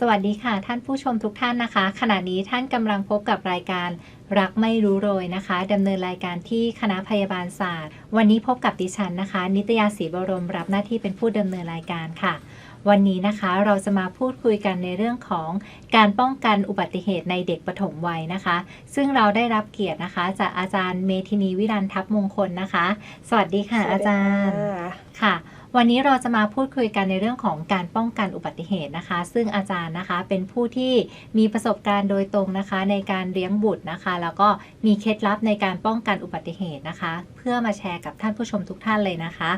สวัสดีค่ะ ท่านผู้ชมทุกท่านนะคะ ขณะนี้ท่านกำลังพบกับรายการรักไม่รู้โรยนะคะดำเนินรายการที่คณะพยาบาลศาสตร์ วันนี้พบกับดิฉันนะคะ นิตยาศรีบรมรับหน้าที่เป็นผู้ดำเนินรายการค่ะ วันนี้นะคะเราจะมาพูดคุยกันในเรื่องของการป้องกันอุบัติเหตุในเด็กปฐมวัยนะคะ ซึ่งเราได้รับเกียรตินะคะ จากอาจารย์เมธินีวิรันทัพมงคลนะคะ สวัสดีค่ะ อาจารย์ค่ะ วันนี้เราจะมาพูดคุยกันในเรื่องของการป้องกันอุบัติเหตุนะคะ ซึ่งอาจารย์นะคะเป็นผู้ที่มีประสบการณ์โดยตรงนะคะ ในการเลี้ยงบุตรนะคะ แล้วก็มีเคล็ดลับในการป้องกันอุบัติเหตุนะคะ เพื่อมาแชร์กับท่านผู้ชมทุกท่านเลยนะคะ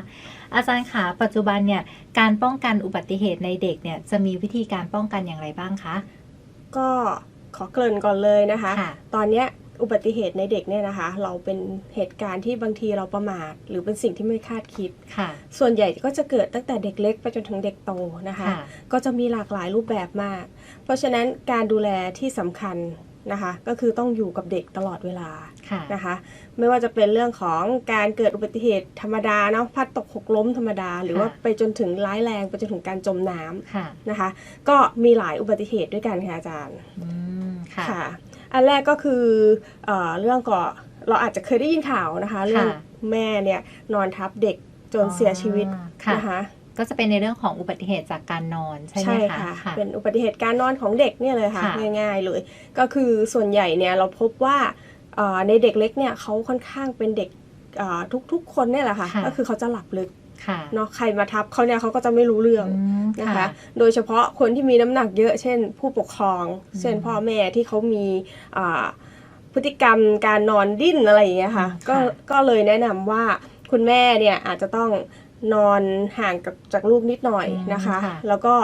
อาจารย์คะปัจจุบันเนี่ยการป้องกันอุบัติเหตุในเด็กเนี่ยจะมีวิธีการป้องกันอย่างไรบ้างคะก็ขอเกริ่นก่อนเลยนะคะค่ะตอนเนี้ย อุบัติเหตุในเด็กเนี่ยนะคะ เราเป็นเหตุการณ์ที่บางทีเราประมาทหรือเป็นสิ่งที่ไม่คาดคิดค่ะ ส่วนใหญ่ก็จะเกิดตั้งแต่เด็กเล็กไปจนถึงเด็กโตนะคะค่ะก็จะมีหลากหลายรูปแบบมาก เพราะฉะนั้นการดูแลที่สำคัญนะคะก็คือต้องอยู่กับเด็กตลอดเวลาค่ะนะคะ ไม่ว่าจะเป็นเรื่องของการเกิดอุบัติเหตุธรรมดาเนาะพลัดตกหกล้มธรรมดา หรือว่าค่ะไปจนถึงร้ายแรงไปจนถึงการจมน้ำค่ะนะคะ ก็มีหลายอุบัติเหตุด้วยกันค่ะอาจารย์อืมค่ะค่ะ อันแรกก็คือเออเรื่องก่อนเราอาจจะเคยได้ยินข่าวนะคะเรื่องแม่เนี่ยนอนทับเด็กจนเสียชีวิตอ๋อค่ะนะคะก็จะเป็นในเรื่องของอุบัติเหตุจากการนอนใช่ไหมคะค่ะค่ะเป็นอุบัติเหตุการนอนของเด็กเนี่ยเลยค่ะค่ะง่ายๆเลย ก็คือส่วนใหญ่เนี่ยเราพบว่าเอ่อในเด็กเล็กเนี่ยเขาค่อนข้างเป็นเด็กเอ่อทุกๆคนเนี่ยแหละค่ะค่ะ ก็คือเขาจะหลับลึกค่ะ เนาะใครมาทับเขาเนี่ยเขาก็จะไม่รู้เรื่องอืมนะคะ โดยเฉพาะคนที่มีน้ำหนักเยอะ เช่น ผู้ปกครองอืมเช่นพ่อแม่ที่เขามีอ่าพฤติกรรมการนอนดิ้นอะไรอย่างเงี้ยค่ะอืมก็ค่ะก็เลยแนะนำว่าคุณแม่เนี่ยอาจจะต้องนอนห่างกับจากลูกนิดหน่อยนะคะ แล้วก็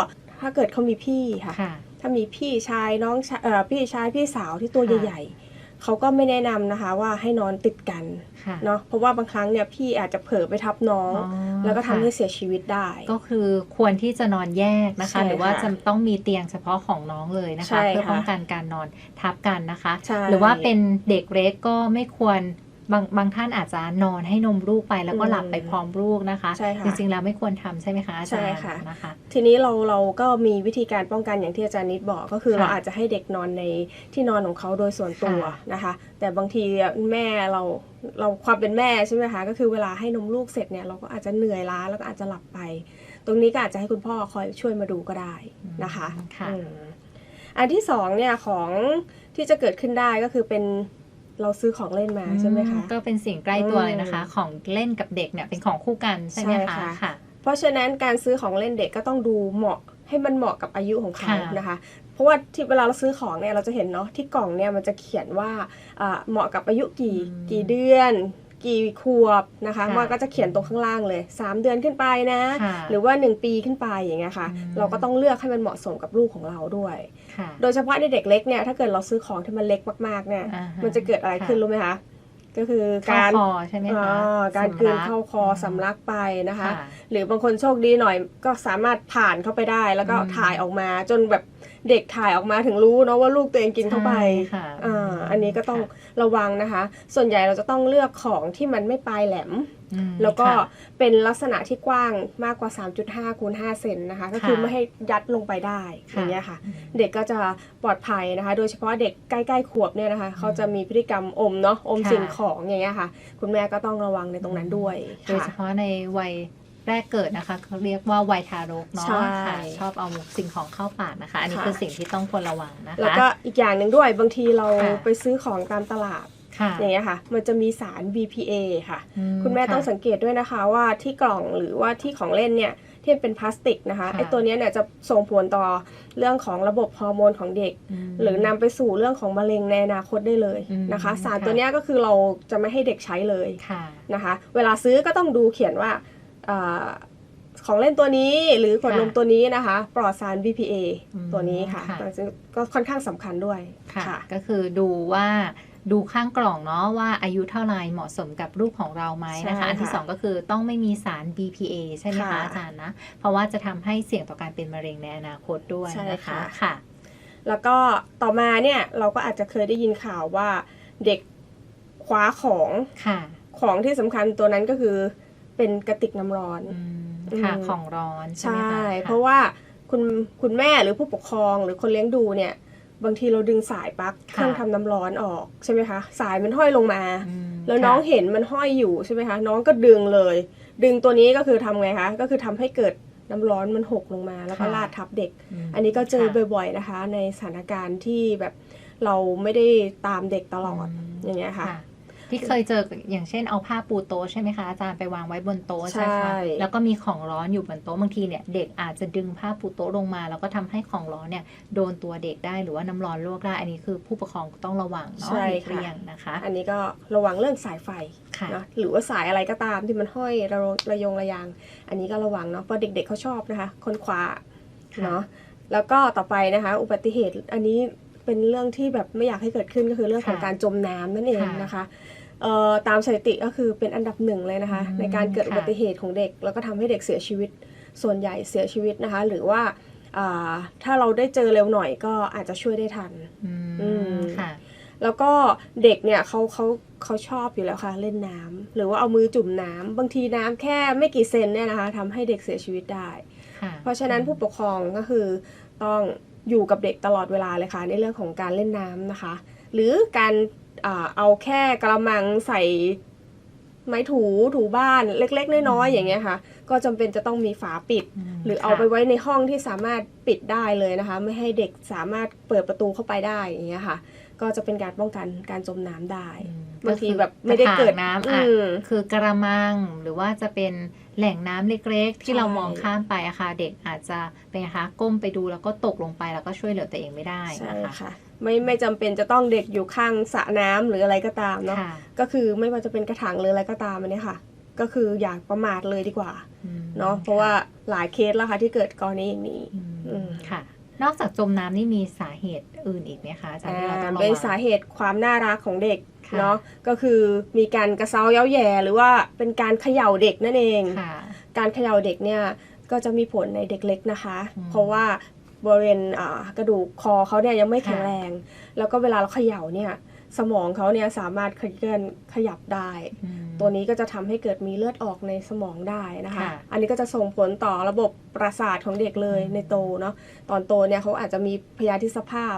ถ้าเกิดเขามีพี่ค่ะค่ะถ้ามีพี่ชายน้องชายเอ่อพี่ชายพี่สาวที่ตัวค่ะใหญ่ๆ เขาก็ไม่แนะนำนะคะว่าให้นอนติดกันค่ะเนาะเพราะว่าบางครั้งเนี่ยพี่อาจจะเผลอไปทับน้องอ๋อแล้วก็ทำค่ะให้เสียชีวิตได้ ก็คือควรที่จะนอนแยกนะคะใช่หรือว่าค่ะจะต้องมีเตียงเฉพาะของน้องเลยนะใช่คะ เพื่อค่ะป้องกันการนอนทับกันนะคะใช่หรือว่าเป็นเด็กเล็กก็ไม่ควร บางบางท่านอาจจะนอนให้นมลูกไปแล้วก็อืมหลับไปพร้อมลูกนะคะใช่ค่ะจริงๆแล้วไม่ควรทำใช่ไหมคะอาจารย์ใช่ค่ะนะคะ ทีนี้เราเราก็มีวิธีการป้องกันอย่างที่อาจารย์นิดบอกก็คือค่ะเราอาจจะให้เด็กนอนในที่นอนของเขาโดยส่วนตัวค่ะนะคะ แต่บางทีแม่เราเราความเป็นแม่ใช่ไหมคะก็คือเวลาให้นมลูกเสร็จเนี่ยเราก็อาจจะเหนื่อยล้าแล้วก็อาจจะหลับไป ตรงนี้ก็อาจจะให้คุณพ่อคอยช่วยมาดูก็ได้นะคะอืมค่ะอืมอันที่สองเนี่ยของที่จะเกิดขึ้นได้ก็คือเป็น เราซื้อของเล่นมาใช่ไหมคะก็เป็นสิ่งใกล้ตัวเลยนะคะอืมของเล่นกับเด็กเนี่ยเป็นของคู่กันใช่ไหมใช่คะค่ะค่ะ เพราะฉะนั้นการซื้อของเล่นเด็กก็ต้องดูเหมาะให้มันเหมาะกับอายุของเขาค่ะนะคะ เพราะว่าที่เวลาเราซื้อของเนี่ยเราจะเห็นเนาะที่กล่องเนี่ยมันจะเขียนว่าอ่าเหมาะกับอายุกี่อืมกี่เดือนกี่ขวบนะคะค่ะมันก็จะเขียนตรงข้างล่างเลย 3 เดือนขึ้นไปนะค่ะหรือว่า 1 ปีขึ้นไปอย่างเงี้ยค่ะอืมเราก็ต้องเลือกให้มันเหมาะสมกับลูกของเราด้วยค่ะ โดยเฉพาะในเด็กเล็กเนี่ยถ้าเกิดเราซื้อของที่มันเล็กมากๆเนี่ยอ่าฮะมันจะเกิดอะไรค่ะขึ้นรู้ไหมคะก็คือเข้าการคอใช่ไหมคะอ่าการกลืนสำลัเข้าคอสำลักไปนะคะค่ะหรือบางคนโชคดีหน่อยก็สามารถผ่านเข้าไปได้ แล้วก็อืมถ่ายออกมาจนแบบเด็กถ่ายออกมาถึงรู้เนาะว่าลูกตัวเองกินเข้าไปใช่ค่ะอ่าอันนี้ก็ต้องค่ะระวังนะคะ ส่วนใหญ่เราจะต้องเลือกของที่มันไม่ปลายแหลมอืมแล้วก็ค่ะเป็นลักษณะที่กว้างมากกว่า 3.5คูณ5เซนนะคะ ก็คือค่ะไม่ให้ยัดลงไปได้อค่ะย่างเงี้ยค่ะอืมเด็กก็จะปลอดภัยนะคะ โดยเฉพาะเด็กใกล้ๆขวบเนี่ยนะคะ เขาจะมีพฤติกรรมอมเนาะอมค่ะสิ่งของอย่างเงี้ยค่ะ คุณแม่ก็ต้องระวังในตรงนั้นด้วย โดยเฉค่ะพาะในวัยแรกเกิดนะคะเขาเรียกว่าวัยทารกเนาะใช่ค่ะชอบเอาสิ่งของเข้าปากนะคะ อันนี้ค่ะคือสิ่งที่ต้องควรระวังนะคะ แล้วก็อีกอย่างหนึ่งด้วยบางทีเราค่ะไปซื้อของตามตลาดค่ะ อย่างเงี้ยค่ะ มันจะมีสาร BPA ค่ะอืคุณแม่ต้องะสังเกตด้วยนะคะว่าที่กล่องหรือว่าที่ของเล่นเนี่ยที่เป็นพลาสติกนะคะค่ะไอ้ตัวเนี้ยเนี่ยจะส่งผลต่อเรื่องของระบบฮอร์โมนของเด็กมหรือนำไปสู่เรื่องของมะเร็งในอนาคตได้เลยอืมนะคะ สารค่ะตัวเนี้ยก็คือเราจะไม่ให้เด็กใช้เลยค่ะนะคะ เวลาซื้อก็ต้องดูเขียนว่าอาของเล่นตัวนี้หรือขวดนมค่ะตัวนี้นะคะ ปลอดสาร BPA อืมตัวนี้ค่ะค่ะ ก็ค่อนข้างสำคัญด้วยค่ะ ก็คือดูว่า ดูข้างกล่องเนาะว่าอายุเท่าไหรเหมาะสมกับลูกของเราไหมนะคะใช่อันที่ค่ะสองก็คือต้องไม่มีสาร BPA ใช่ไหมคะค่ะอาจารย์นะ เพราะว่าจะทำให้เสี่ยงต่อการเป็นมะเร็งในอนาคตด้วยใช่นะคะค่ะค่ะ แล้วก็ต่อมาเนี่ยเราก็อาจจะเคยได้ยินข่าวว่าเด็กคว้าของค่ะ ของที่สำคัญตัวนั้นก็คือเป็นกระติกน้ำร้อนอืมค่ะอืมของร้อนใช่ไหมใช่คะเพราะว่าคุณคุณแม่หรือผู้ปกครองหรือคนเลี้ยงดูเนี่ย บางทีเราดึงสายปลั๊กเครื่องทำน้ำร้อนออกใช่ไหมคะ สายมันห้อยลงมาอืมแล้วน้องค่ะเห็นมันห้อยอยู่ใช่ไหมคะ น้องก็ดึงเลย ดึงตัวนี้ก็คือทำไงคะ ก็คือทำให้เกิดน้ำร้อนมันหกลงมา แล้วก็ค่ะลาดทับเด็กมอันนี้ก็เจอค่ะบ่อยๆนะคะ ในสถานการณ์ที่แบบเราไม่ได้ตามเด็กตลอดมอย่างเงี้ยค่ะ ที่เคยเจออย่างเช่นเอาผ้าปูโต๊ะใช่ไหมคะอาจารย์ไปวางไว้บนโต๊ะใช่ไหมใช่คะแล้วก็มีของร้อนอยู่บนโต๊ะบางทีเนี่ยเด็กอาจจะดึงผ้าปูโต๊ะลงมา แล้วก็ทำให้ของร้อนเนี่ยโดนตัวเด็กได้หรือว่าน้ำร้อนลวกได้อันนี้คือผู้ปกครองต้องระวังเนาะใช่หลีกค่ะเลี่ยงนะคะ อันนี้ก็ระวังเรื่องสายไฟค่ะเนาะหรือว่าสายอะไรก็ตามที่มันห้อยระระยงระยาง อันนี้ก็ระวังเนาะเพราะเด็กๆเขาชอบนะคะคนคว้าค่ะเนาะแล้วก็ต่อไปนะคะ อุบัติเหตุอันนี้ เป็นเรื่องที่แบบไม่อยากให้เกิดขึ้นก็คือเรื่องของค่ะการจมน้ำนั่นเองค่ะนะคะเอ่อตามสถิติก็คือเป็นอันดับหนึ่งเลยนะคะอืมในการเกิดค่ะอุบัติเหตุของเด็ก แล้วก็ทำให้เด็กเสียชีวิตส่วนใหญ่เสียชีวิตนะคะ หรือว่าอ่าถ้าเราได้เจอเร็วหน่อยก็อาจจะช่วยได้ทันอือืมมค่ะแล้วก็เด็กเนี่ยเขาเขาเขาชอบอยู่แล้วค่ะ เล่นน้ำหรือว่าเอามือจุ่มน้ำบางทีน้ำแค่ไม่กี่เซนเนี่ยนะคะทำให้เด็กเสียชีวิตได้ค่ะเพราะฉะนั้นผู้ปกครองก็คือต้อง อยู่กับเด็กตลอดเวลาเลยค่ะ ในเรื่องของการเล่นน้ำนะคะ หรือการอ่าเอาแค่กระมังใส่ไม้ถูถูบ้านเล็ก ๆ น้อยๆอย่างเงี้ยค่ะ ก็จำเป็นจะต้องมีฝาปิดมหรือเอาไปค่ะไว้ในห้องที่สามารถปิดได้เลยนะคะ ไม่ให้เด็กสามารถเปิดประตูเข้าไปได้อย่างเงี้ยค่ะ ก็จะเป็นการป้องกันการจมน้ำได้อืมบางทีก็คือแบบไม่ได้เกิดกระถางน้ำอะอืมคือกระมังหรือว่าจะเป็น แหล่งน้ำเล็ก ๆ ที่ใช่เรามองข้ามไปอะค่ะเด็กอาจจะเป็นไงคะก้มไปดูแล้วก็ตกลงไปแล้วก็ช่วยเหลือตัวเองไม่ได้ใช่นะคะค่ะไม่ไม่จำเป็นจะต้องเด็กอยู่ข้างสระน้ำหรืออะไรก็ตามเนาะค่ะก็คือไม่ว่าจะเป็นกระถางหรืออะไรก็ตามอันเนี้ยค่ะ ก็คืออย่าประมาทเลยดีกว่าอืมเนาะเพราะว่าหลายเคสแล้วค่ะที่เกิดกรณีอย่างนี้อืมอืมค่ะ นอกจากจมน้ำนี่มีสาเหตุอื่นอีกไหมคะอาจารย์ที่เราต้องระวังเป็นสาเหตุความน่ารักของเด็กค่ะ เนาะก็คือมีการกระเซ้าเย้าแย่หรือว่าเป็นการเขย่าเด็กนั่นเองค่ะการเขย่าเด็กเนี่ยก็จะมีผลในเด็กเล็กนะคะอืมเพราะว่าบริเวณอ่ากระดูกคอเขาเนี่ยยังไม่ค่ะแข็งแรง แล้วก็เวลาเราเขย่าเนี่ยสมองเขาเนี่ยสามารถเคลื่อนขยับได้อืมตัวนี้ก็จะทำให้เกิดมีเลือดออกในสมองได้นะคะค่ะอันนี้ก็จะส่งผลต่อระบบประสาทของเด็กเลยอืมในโตเนาะ ตอนโตเนี่ยเขาอาจจะมีพยาธิสภาพ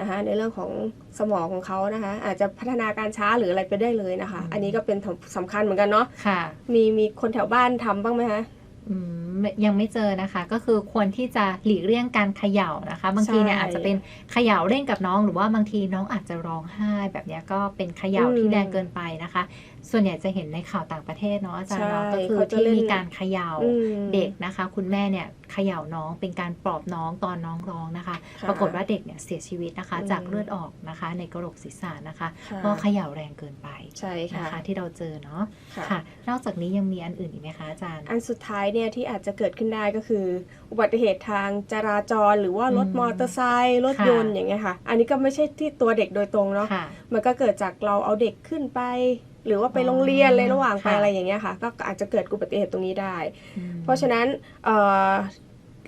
นะคะในเรื่องของสมองของเขานะคะอาจจะพัฒนาการช้าหรืออะไรไปได้เลยนะคะ อันนี้ก็เป็นสำคัญเหมือนกันเนาะค่ะ มีมีคนแถวบ้านทำบ้างไหมคะอืมไม่ยังไม่เจอนะคะ ก็คือควรที่จะหลีกเลี่ยงการเขย่านะคะ บางทีเนี่ยใช่อาจจะเป็นเขย่าเล่นกับน้อง หรือว่าบางทีน้องอาจจะร้องไห้แบบเนี้ยก็เป็นเขย่าอืมที่แรงเกินไปนะคะ ส่วนใหญ่จะเห็นในข่าวต่างประเทศเนาะอาจารย์เนาะใช่ก็คือเขาจะที่เล่นมีการเขย่าอืมเด็กนะคะ คุณแม่เนี่ยเขย่าน้องเป็นการปลอบน้องตอนน้องร้องนะคะค่ะปรากฏว่าเด็กเนี่ยเสียชีวิตนะคะอืมจากเลือดออกนะคะ ในกระโหลกศีรษะนะคะค่ะเพราะเขย่าแรงเกินไปใช่นะค่ะคะที่เราเจอเนาะค่ะค่ะ นอกจากนี้ยังมีอันอื่นอีกไหมคะอาจารย์ อันสุดท้ายเนี่ยที่อาจจะเกิดขึ้นได้ก็คือ อุบัติเหตุทางจราจรหรือว่ารถอืมมอเตอร์ไซค์รถค่ะยนต์อย่างเงี้ยค่ะ อันนี้ก็ไม่ใช่ที่ตัวเด็กโดยตรงเนาะค่ะมันก็เกิดจากเราเอาเด็กขึ้นไป หรือว่าไปอ๋อโรงเรียนเลยระหว่างไปค่ะอะไรอย่างเงี้ยค่ะ ก็อาจจะเกิดอุบัติเหตุตรงนี้ได้อืมเพราะฉะนั้นเอ่อ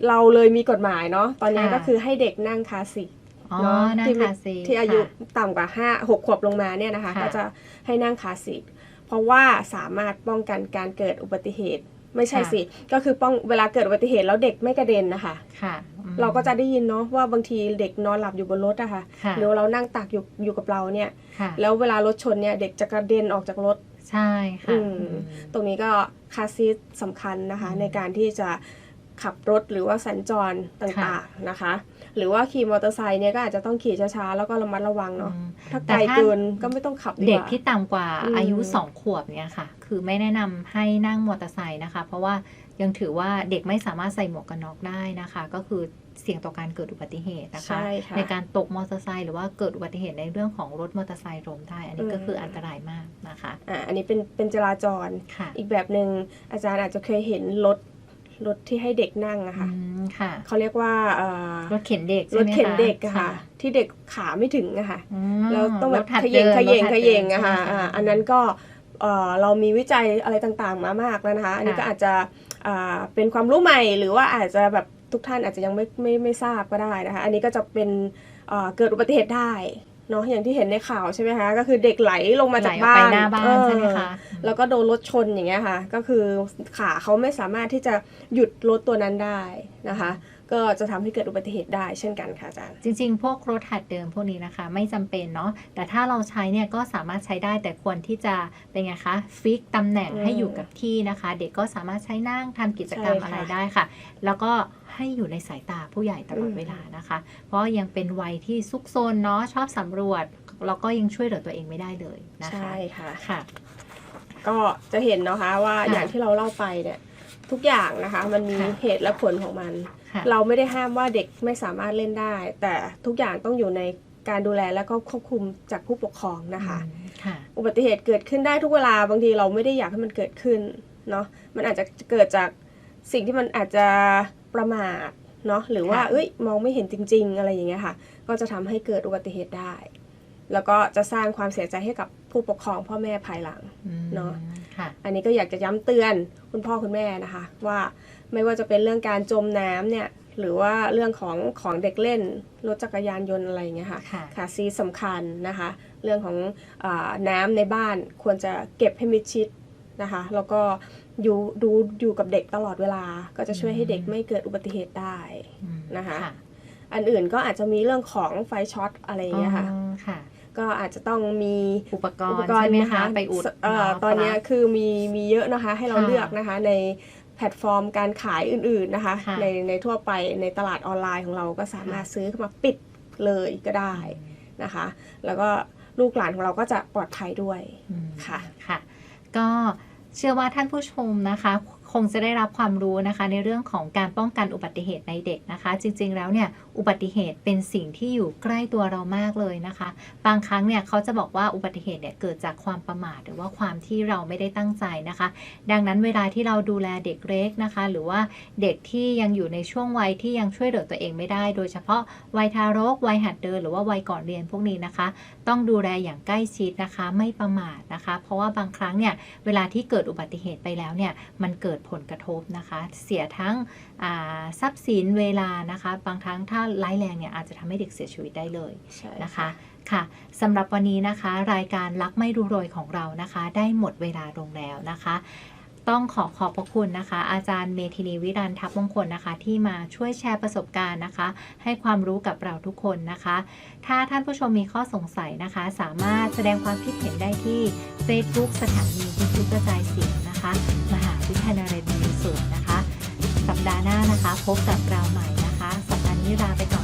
เราเลยมีกฎหมายเนาะตอนนี้ค่ะก็คือให้เด็กนั่งคาร์ซีทอ๋อเนาะนั่งที่มีคาซีที่อายุค่ะต่ำกว่าห้าหกขวบลงมาเนี่ยนะคะค่ะก็จะให้นั่งคาร์ซีทเพราะว่าสามารถป้องกันการเกิดอุบัติเหตุ ไม่ใช่ค่ะสิ ก็คือป้องเวลาเกิดอุบัติเหตุแล้วเด็กไม่กระเด็นนะคะค่ะอืมเราก็จะได้ยินเนาะว่าบางทีเด็กนอนหลับอยู่บนรถอะค่ะค่ะหรือเรานั่งตักอยู่อยู่กับเราเนี่ยค่ะแล้วเวลารถชนเนี่ยเด็กจะกระเด็นออกจากรถใช่ค่ะอืมอืมตรงนี้ก็คาร์ซีทสำคัญนะคะอืมในการที่จะขับรถหรือว่าสัญจรต่างๆนะคะ หรือว่าขี่มอเตอร์ไซค์เนี่ยก็อาจจะต้องขี่ช้าๆ แล้วก็ระมัดระวังเนาะอืมถ้าแต่ไกลถ้าเกินก็ไม่ต้องขับดีเด็กกว่าที่ต่ำกว่าอืมอายุสองขวบเนี่ยค่ะ คือไม่แนะนำให้นั่งมอเตอร์ไซค์นะคะ เพราะว่ายังถือว่าเด็กไม่สามารถใส่หมวกกันน็อกได้นะคะ ก็คือเสี่ยงต่อการเกิดอุบัติเหตุนะคะใช่ค่ะในการตกมอเตอร์ไซค์หรือว่าเกิดอุบัติเหตุในเรื่องของรถมอเตอร์ไซค์ล้มได้ อันนี้ก็คืออันตรายมากนะคะอ่าอันนี้เป็นเป็นจราจรค่ะอีกแบบหนึ่งอาจารย์อาจจะเคยเห็นรถ รถที่ให้เด็กนั่งอะค่ะอืมค่ะ เขาเรียกว่าเอ่อรถเข็นเด็กรใช่ถไหมคะเข็นเด็กอะค่ะ ที่เด็กขาไม่ถึงอะค่ะอืมเราต้องแบบรถหัดขยงดินขยงรถหัดขเดิยงอะค่ะใช่ไหมอ่าอันนั้นก็เอ่อเรามีวิจัยอะไรต่างๆ มามากแล้วนะคะ อันนี้ค่ะก็อาจจะอ่าเป็นความรู้ใหม่หรือว่าอาจจะแบบทุกท่านอาจจะยังไม่ไม่ไม่ทราบก็ได้นะคะ อันนี้ก็จะเป็นเอ่อเกิดอุบัติเหตุได้ เนาะอย่างที่เห็นในข่าวใช่ไหมคะก็คือเด็กไหลลงมาไหลจากออกบ้าไปนหน้าบ้านเออใช่ไหมคะแล้วก็โดนรถชนอย่างเงี้ยค่ะ ก็คือขาเขาไม่สามารถที่จะหยุดรถตัวนั้นได้นะคะ ก็ก็จะทำให้เกิดอุบัติเหตุได้เช่นกันค่ะอาจารย์ จริง ๆ พวกรถหัดเดิมพวกนี้นะคะ ไม่จำเป็นเนาะแต่ถ้าเราใช้เนี่ยก็สามารถใช้ได้แต่ควรที่จะเป็นไงคะฟิกตำแหน่งอืมให้อยู่กับที่นะคะ เด็กก็สามารถใช้นั่งทำกิจกรรมใช่ค่ะอะไรได้ค่ะ แล้วก็ให้อยู่ในสายตาผู้ใหญ่ตลอดอืมเวลานะคะ เพราะยังเป็นวัยที่ซุกซนเนาะชอบสำรวจแล้วก็ยังช่วยเหลือตัวเองไม่ได้เลยนะคะใช่ค่ะค่ะ ก็จะเห็นนะคะว่าค่ะอย่างที่เราเล่าไปเนี่ยทุกอย่างนะคะ มันมีค่ะเหตุและผลของมันค่ะ เราไม่ได้ห้ามว่าเด็กไม่สามารถเล่นได้ แต่ทุกอย่างต้องอยู่ในการดูแลและก็ควบคุมจากผู้ปกครองนะคะอืมค่ะอุบัติเหตุเกิดขึ้นได้ทุกเวลาบางทีเราไม่ได้อยากให้มันเกิดขึ้นเนาะมันอาจจะเกิดจากสิ่งที่มันอาจจะประมาทเนาะหรือว่าค่ะเอ้ยมองไม่เห็นจริง ๆ อะไรอย่างเงี้ยค่ะ ก็จะทำให้เกิดอุบัติเหตุได้ แล้วก็จะสร้างความเสียใจให้กับผู้ปกครองพ่อแม่ภายหลังอืมเนาะค่ะอันนี้ก็อยากจะย้ำเตือนคุณพ่อคุณแม่นะคะ ว่า ไม่ว่าจะเป็นเรื่องการจมน้ำเนี่ยหรือว่าเรื่องของของเด็กเล่นรถจักรยานยนต์อะไรอย่างเงี้ยค่ะค่ะค่ะซีสำคัญนะคะ เรื่องของอาน้ำในบ้านควรจะเก็บให้มิดชิดนะคะ แล้วก็อยู่ดูอยู่กับเด็กตลอดเวลา ก็จะช่วยให้เด็กไม่เกิดอุบัติเหตุได้อืมนะคะอันอื่นก็อาจจะมีเรื่องของไฟช็อตอะไรอย่างเงี้ยค่ะอ๋อค่ะก็อาจจะต้องมีอุปกรอุปณ์กรใช่ณ์ไหมนะคะไปอุดเอ่อเนาะตอนเนี้ยปลั๊กคือมีมีเยอะนะคะให้เราค่ะเลือกนะคะใน แพลตฟอร์มการขายอื่นๆนะคะค่ะในในทั่วไปในตลาดออนไลน์ของเราก็สามารถซื้อเข้ามาปิดเลยก็ได้นะคะ แล้วก็ลูกหลานของเราก็จะปลอดภัยด้วยอืมค่ะค่ะ ก็เชื่อว่าท่านผู้ชมนะคะ คงจะได้รับความรู้นะคะในเรื่องของการป้องกันอุบัติเหตุในเด็กนะคะ จริงๆแล้วเนี่ยอุบัติเหตุเป็นสิ่งที่อยู่ใกล้ตัวเรามากเลยนะคะ บางครั้งเนี่ยเขาจะบอกว่าอุบัติเหตุเนี่ยเกิดจากความประมาทหรือว่าความที่เราไม่ได้ตั้งใจนะคะ ดังนั้นเวลาที่เราดูแลเด็กเล็กนะคะ หรือว่าเด็กที่ยังอยู่ในช่วงวัยที่ยังช่วยเหลือตัวเองไม่ได้ โดยเฉพาะวัยทารกวัยหัดเดินหรือว่าวัยก่อนเรียนพวกนี้นะคะ ต้องดูแลอย่างใกล้ชิดนะคะ ไม่ประมาทนะคะ เพราะว่าบางครั้งเนี่ยเวลาที่เกิดอุบัติเหตุไปแล้วเนี่ยมันเกิดผลกระทบนะคะ เสียทั้งอ่าทรัพย์สินเวลานะคะ บางครั้งถ้าร้ายแรงเนี่ยอาจจะทำให้เด็กเสียชีวิตได้เลยใช่นะคะค่ะสำหรับวันนี้นะคะ รายการรักไม่รู้โรยของเรานะคะ ได้หมดเวลาลงแล้วนะคะ ต้องขอขอบพระคุณนะคะ อาจารย์เมธินีวิรันทัพมงคลนะคะ ที่มาช่วยแชร์ประสบการณ์นะคะ ให้ความรู้กับเราทุกคนนะคะ ถ้าท่านผู้ชมมีข้อสงสัยนะคะ สามารถแสดงความคิดเห็นได้ที่ Facebook สถานีวิทยุกระจายเสียงนะคะ มหาวิทยาลัยนเรศวรนะคะ สัปดาห์หน้านะคะ พบกับเราใหม่นะคะ สัปดาห์นี้ลาไปก่อน